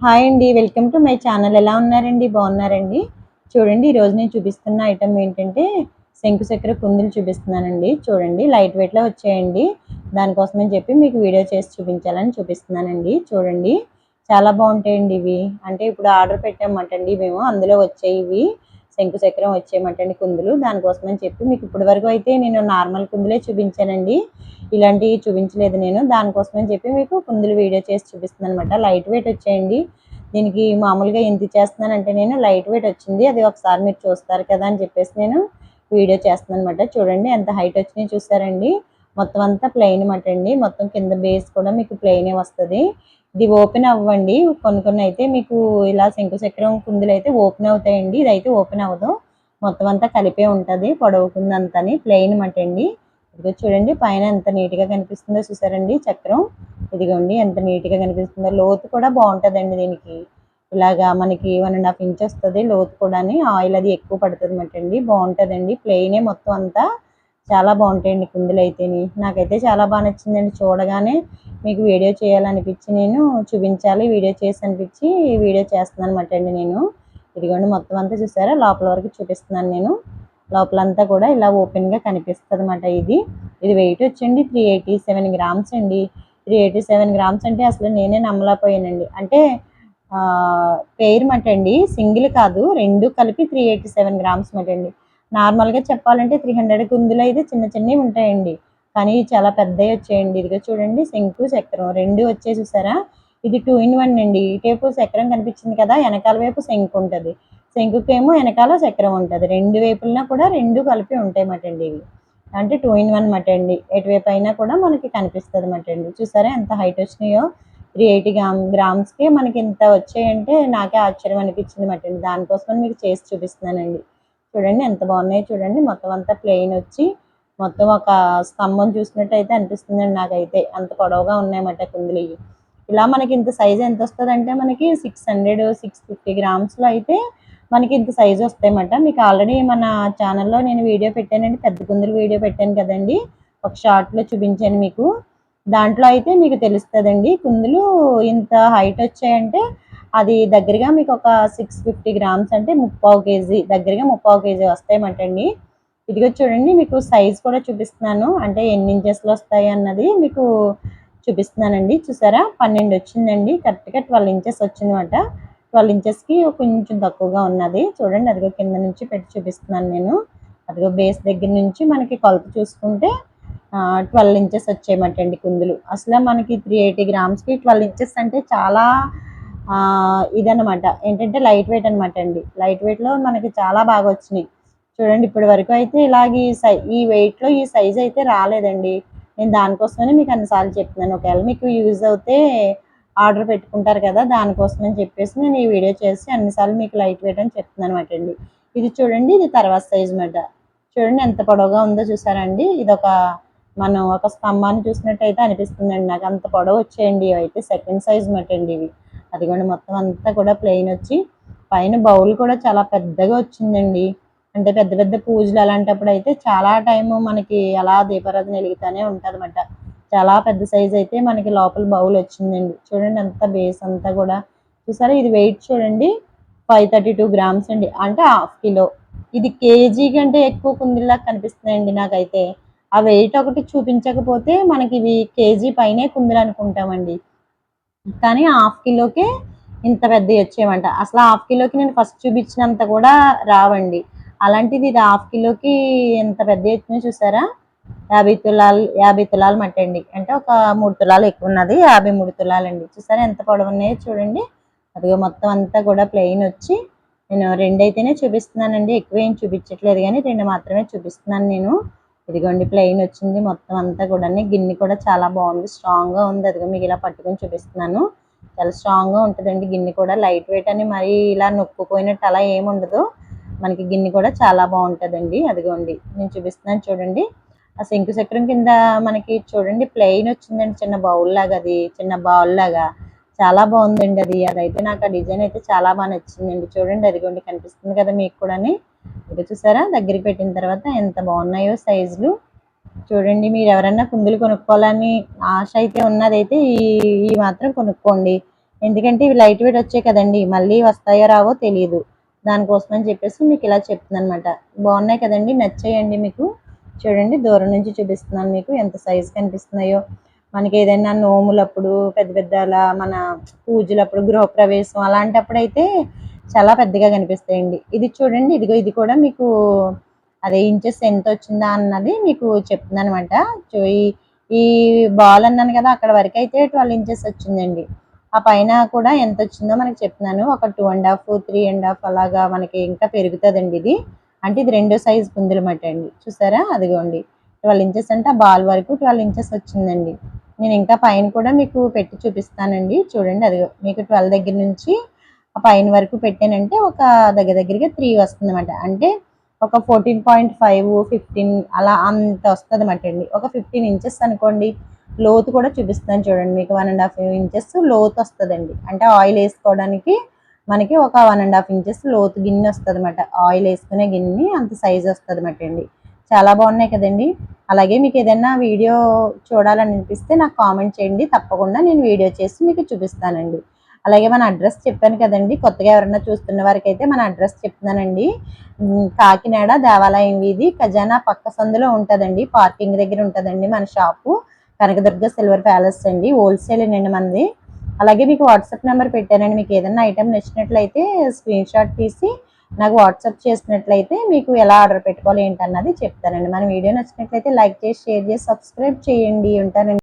Hi అండి welcome to my channel. ఎలా ఉన్నారండి? బాగున్నారండి? చూడండి ఈరోజు నేను చూపిస్తున్న ఐటమ్ ఏంటంటే శంకు చక్కెర కుందులు చూపిస్తున్నానండి. చూడండి లైట్ వెయిట్లో వచ్చాయండి. దానికోసమని చెప్పి మీకు వీడియో చేసి చూపించాలని చూపిస్తున్నానండి. చూడండి చాలా బాగుంటాయండి ఇవి. అంటే ఇప్పుడు ఆర్డర్ పెట్టామటండి మేము అందులో వచ్చాయి ఇవి. శంకు చక్రం వచ్చేయమంటండి కుందులు. దానికోసమని చెప్పి మీకు ఇప్పటి వరకు అయితే నేను నార్మల్ కుందులే చూపించానండి. ఇలాంటివి చూపించలేదు నేను. దానికోసమని చెప్పి మీకు కుందులు వీడియో చేసి చూపిస్తున్నాను అనమాట లైట్ వెయిట్ వచ్చేయండి. దీనికి మామూలుగా ఎంత చేస్తున్నానంటే నేను లైట్ వెయిట్ వచ్చింది. అది ఒకసారి మీరు చూస్తారు కదా అని చెప్పేసి నేను వీడియో చేస్తున్నాను అనమాట చూడండి ఎంత హైట్ వచ్చినాయి చూసారండి. మొత్తం అంతా ప్లెయిన్ మాట అండి. మొత్తం కింద బేస్ కూడా మీకు ప్లెయినే వస్తుంది. ఇది ఓపెన్ అవ్వండి. కొన్ని కొన్ని అయితే మీకు ఇలా శంకు చక్రం కుందులు అయితే ఓపెన్ అవుతాయండి. ఇది అయితే ఓపెన్ అవ్వదు. మొత్తం అంతా కలిపే ఉంటుంది. పొడవుకుందంతని ప్లెయిన్ మాట అండి. ఇదిగో చూడండి పైన ఎంత నీట్గా కనిపిస్తుందో చూసారండి చక్రం. ఇదిగోండి ఎంత నీట్గా కనిపిస్తుందో. లోతు కూడా బాగుంటుందండి దీనికి. ఇలాగా మనకి వన్ అండ్ హాఫ్ ఇంచ్ వస్తుంది లోతు కూడా ఆయిల్ అది ఎక్కువ పడుతుంది అనమాట బాగుంటుందండి. ప్లెయినే మొత్తం అంతా చాలా బాగుంటాయండి కుందులు అయితేని. నాకైతే చాలా బాగా నచ్చిందండి. చూడగానే మీకు వీడియో చేయాలనిపించి నేను చూపించాలి వీడియో చేసి అనిపించి వీడియో చేస్తున్నాను అనమాట అండి నేను. ఇదిగోండి మొత్తం అంతా చూసారా? లోపల వరకు చూపిస్తున్నాను నేను. లోపలంతా కూడా ఇలా ఓపెన్గా కనిపిస్తుంది అనమాట ఇది. ఇది వెయిట్ వచ్చండి త్రీ ఎయిటీ సెవెన్ గ్రామ్స్ అండి. త్రీ ఎయిటీ సెవెన్ గ్రామ్స్ అంటే అసలు నేనే నమ్మలేకపోయానండి. అంటే పేరు మట అండి సింగిల్ కాదు రెండు కలిపి త్రీ ఎయిటీ సెవెన్ గ్రామ్స్ మట అండి నార్మల్గా చెప్పాలంటే త్రీ హండ్రెడ్ కుందులు అయితే చిన్న చిన్నవి ఉంటాయండి. కానీ చాలా పెద్దవి వచ్చాయండి. ఇదిగో చూడండి శంకు చక్రం రెండు వచ్చే చూసారా? ఇది టూ ఇన్ వన్ అండి. ఇటేపు చక్రం కనిపించింది కదా వెనకాల వైపు శంకు ఉంటుంది. శంకుకేమో వెనకాల చక్రం ఉంటుంది. రెండు వైపులన కూడా రెండు కలిపి ఉంటాయి మాట అండి ఇవి. అంటే టూ ఇన్ వన్ మటండి. అండి ఎటువైపు అయినా కూడా మనకి కనిపిస్తుంది మాట అండి చూసారా ఎంత హైట్ వచ్చినాయో? త్రీ ఎయిటీ గ్రామ్ గ్రామ్స్కి మనకి ఇంత వచ్చాయంటే నాకే ఆశ్చర్యం అనిపించింది మటండి. దానికోసం మీకు చేసి చూపిస్తున్నానండి. చూడండి ఎంత బాగున్నాయో చూడండి. మొత్తం అంతా ప్లెయిన్ వచ్చి మొత్తం ఒక స్తంభం చూసినట్టయితే అనిపిస్తుందండి నాకైతే. అంత పొడవుగా ఉన్నాయన్నమాట కుందులు ఇలా మనకి ఇంత సైజ్ ఎంత వస్తుంది అంటే మనకి సిక్స్ హండ్రెడ్ సిక్స్ ఫిఫ్టీ గ్రామ్స్లో అయితే మనకి ఇంత సైజు వస్తాయన్నమాట. మీకు ఆల్రెడీ మన ఛానల్లో నేను వీడియో పెట్టానండి. పెద్ద కుందులు వీడియో పెట్టాను కదండి. ఒక షార్ట్లో చూపించాను మీకు. దాంట్లో అయితే మీకు తెలుస్తుందండి. కుందులు ఇంత హైట్ వచ్చాయంటే అది దగ్గరగా మీకు ఒక సిక్స్ ఫిఫ్టీ గ్రామ్స్ అంటే ముప్పావు కేజీ దగ్గరగా ముప్పావు కేజీ వస్తాయన్నమాటండి. ఇదిగో చూడండి మీకు సైజ్ కూడా చూపిస్తున్నాను. అంటే ఎన్ని ఇంచెస్లో వస్తాయి అన్నది మీకు చూపిస్తున్నానండి. చూసారా? పన్నెండు వచ్చిందండి. కరెక్ట్గా ట్వెల్వ్ ఇంచెస్ వచ్చిందన్నమాట. ట్వెల్వ్ ఇంచెస్కి కొంచెం తక్కువగా ఉన్నది. చూడండి అదిగో కింద నుంచి పెట్టి చూపిస్తున్నాను నేను. అదిగో బేస్ దగ్గర నుంచి మనకి కొలత చూసుకుంటే ట్వెల్వ్ ఇంచెస్ వచ్చేయమటండి కుందులు. అసలు మనకి త్రీ ఎయిటీ గ్రామ్స్కి ట్వెల్వ్ ఇంచెస్ అంటే చాలా ఇదనమాట ఏంటంటే లైట్ వెయిట్ అనమాట అండి. లైట్ వెయిట్లో మనకి చాలా బాగా వచ్చినాయి. చూడండి ఇప్పటి వరకు అయితే ఇలాగ ఈ సై ఈ వెయిట్లో ఈ సైజ్ అయితే రాలేదండి. నేను దానికోసమనే మీకు అన్నిసార్లు చెప్తున్నాను. ఒకవేళ మీకు యూజ్ అవుతే ఆర్డర్ పెట్టుకుంటారు కదా దానికోసం అని చెప్పేసి నేను ఈ వీడియో చేసి అన్నిసార్లు మీకు లైట్ వెయిట్ అని చెప్తున్నాను అనమాట అండి. ఇది చూడండి ఇది తర్వాత సైజ్ మాట చూడండి ఎంత పొడవుగా ఉందో చూసారండి. ఇది ఒక మనం ఒక స్తంభాన్ని చూసినట్టయితే అనిపిస్తుందండి. నాకు అంత పొడవు వచ్చేయండి అయితే సెకండ్ సైజ్ మాట అండి ఇవి. అదిగోండి మొత్తం అంతా కూడా ప్లెయిన్ వచ్చి పైన బౌల్ కూడా చాలా పెద్దగా వచ్చిందండి. అంటే పెద్ద పెద్ద పూజలు అలాంటప్పుడు అయితే చాలా టైము మనకి అలా దీపారాధన వెలుగుతూనే ఉంటుంది అనమాట చాలా పెద్ద సైజ్ అయితే మనకి లోపల బౌల్ వచ్చిందండి. చూడండి అంత బేస్ అంతా కూడా. చూసారా? ఇది వెయిట్ చూడండి. ఫైవ్ థర్టీ టూ గ్రామ్స్ అండి. అంటే హాఫ్ కిలో ఇది కేజీ కంటే ఎక్కువ కుందిలా కనిపిస్తుందండి నాకైతే. ఆ వెయిట్ ఒకటి చూపించకపోతే మనకి ఇవి కేజీ పైనే కుందిలు అనుకుంటామండి. కానీ హాఫ్ కిలోకే ఇంత పెద్ద వచ్చేయమంట అసలు హాఫ్ కిలోకి నేను ఫస్ట్ చూపించినంత కూడా రావండి. అలాంటిది ఇది హాఫ్ కిలోకి ఎంత పెద్ద వచ్చినాయో చూసారా? యాభై తులాలు యాభై తులాలు మట్టండి. అంటే ఒక మూడు తులాలు ఎక్కువ ఉన్నది యాభై మూడు తులాలండి. చూసారా ఎంత పొడవు ఉన్నాయో చూడండి. అదిగో మొత్తం అంతా కూడా ప్లెయిన్ వచ్చి నేను రెండు అయితేనే చూపిస్తున్నానండి. ఎక్కువ ఏం చూపించట్లేదు కానీ రెండు మాత్రమే చూపిస్తున్నాను నేను. ఇదిగోండి ప్లెయిన్ వచ్చింది. మొత్తం అంతా కూడా గిన్నె కూడా చాలా బాగుంది. స్ట్రాంగ్గా ఉంది. అదిగో మీకు ఇలా పట్టుకొని చూపిస్తున్నాను. చాలా స్ట్రాంగ్గా ఉంటుందండి. గిన్నె కూడా లైట్ వెయిట్ అని మరీ ఇలా నొక్కుపోయినట్టు అలా ఏముండదు మనకి గిన్నె కూడా చాలా బాగుంటుందండి. అదిగోండి నేను చూపిస్తున్నాను చూడండి. ఆ శంకు చక్రం కింద మనకి చూడండి ప్లెయిన్ వచ్చిందండి చిన్న బౌల్ లాగా అది చిన్న బౌల్ లాగా చాలా బాగుందండి అది. అదైతే నాకు ఆ డిజైన్ అయితే చాలా బాగా నచ్చిందండి. చూడండి అదిగోండి కనిపిస్తుంది కదా మీకు కూడా ఇది చూసారా? దగ్గరికి పెట్టిన తర్వాత ఎంత బాగున్నాయో సైజులు చూడండి మీరు ఎవరన్నా కుందులు కొనుక్కోవాలని ఆశ అయితే ఉన్నదైతే ఈ ఈ మాత్రం కొనుక్కోండి. ఎందుకంటే ఇవి లైట్ వెయిట్ వచ్చాయి కదండి. మళ్ళీ వస్తాయో రావో తెలియదు దానికోసం అని చెప్పేసి మీకు ఇలా చెప్తుంది అనమాట బాగున్నాయి కదండి? నచ్చాయండి మీకు? చూడండి దూరం నుంచి చూపిస్తున్నాను మీకు ఎంత సైజు కనిపిస్తున్నాయో. మనకి ఏదైనా నోములప్పుడు పెద్ద పెద్ద అలా మన పూజలప్పుడు గృహప్రవేశం అలాంటప్పుడు అయితే చాలా పెద్దగా కనిపిస్తాయండి. ఇది చూడండి ఇదిగో ఇది కూడా మీకు అదే ఇంచెస్ ఎంత వచ్చిందా అన్నది మీకు చెప్తున్నాను అనమాట ఈ బాల్ అన్నాను కదా అక్కడ వరకు అయితే ట్వెల్వ్ ఇంచెస్ వచ్చిందండి. ఆ పైన కూడా ఎంత వచ్చిందో మనకి చెప్తున్నాను. ఒక two and half three and half అలాగా మనకి ఇంకా పెరుగుతుందండి ఇది. అంటే ఇది రెండో సైజు కుందులు మట అండి. చూసారా? అదిగోండి. ట్వెల్వ్ ఇంచెస్ అంటే ఆ బాల్ వరకు ట్వెల్వ్ ఇంచెస్ వచ్చిందండి. నేను ఇంకా పైన కూడా మీకు పెట్టి చూపిస్తానండి. చూడండి అది మీకు ట్వెల్వ్ దగ్గర నుంచి ఆ పైన వరకు పెట్టానంటే ఒక దగ్గర దగ్గరగా త్రీ వస్తుంది అనమాట అంటే ఒక ఫోర్టీన్ పాయింట్ ఫైవ్ ఫిఫ్టీన్ అలా అంత వస్తుంది అనమాట అండి. ఒక ఫిఫ్టీన్ ఇంచెస్ అనుకోండి లోతు కూడా చూపిస్తాను చూడండి మీకు. వన్ అండ్ హాఫ్ ఇంచెస్ లోతు వస్తుందండి. అంటే ఆయిల్ వేసుకోవడానికి మనకి ఒక వన్ అండ్ హాఫ్ ఇంచెస్ లోతు గిన్నె వస్తుంది అనమాట ఆయిల్ వేసుకునే గిన్నె అంత సైజ్ వస్తుంది అనమాట అండి. చాలా బాగున్నాయి కదండి. అలాగే మీకు ఏదైనా వీడియో చూడాలని అనిపిస్తే నాకు కామెంట్ చేయండి. తప్పకుండా నేను వీడియో చేసి మీకు చూపిస్తానండి. అలాగే మన అడ్రస్ చెప్పాను కదండి. కొత్తగా ఎవరైనా చూస్తున్న వారికి అయితే మన అడ్రస్ చెప్తున్నానండి. కాకినాడ దేవాలయం వీధి ఖజానా పక్క సందులో ఉంటుందండి. పార్కింగ్ దగ్గర ఉంటుందండి మన షాపు కనకదుర్గ సిల్వర్ ప్యాలెస్ అండి. హోల్సేల్ అండి మనది. అలాగే మీకు వాట్సాప్ నెంబర్ పెట్టానండి. మీకు ఏదైనా ఐటెం నచ్చినట్లయితే స్క్రీన్ షాట్ తీసి నాకు వాట్సాప్ చేసినట్లయితే మీకు ఎలా ఆర్డర్ పెట్టుకోవాలి ఏంటన్నది చెప్తానండి. మన వీడియో నచ్చినట్లయితే లైక్ చేసి షేర్ చేసి సబ్స్క్రైబ్ చేయండి. ఉంటానండి.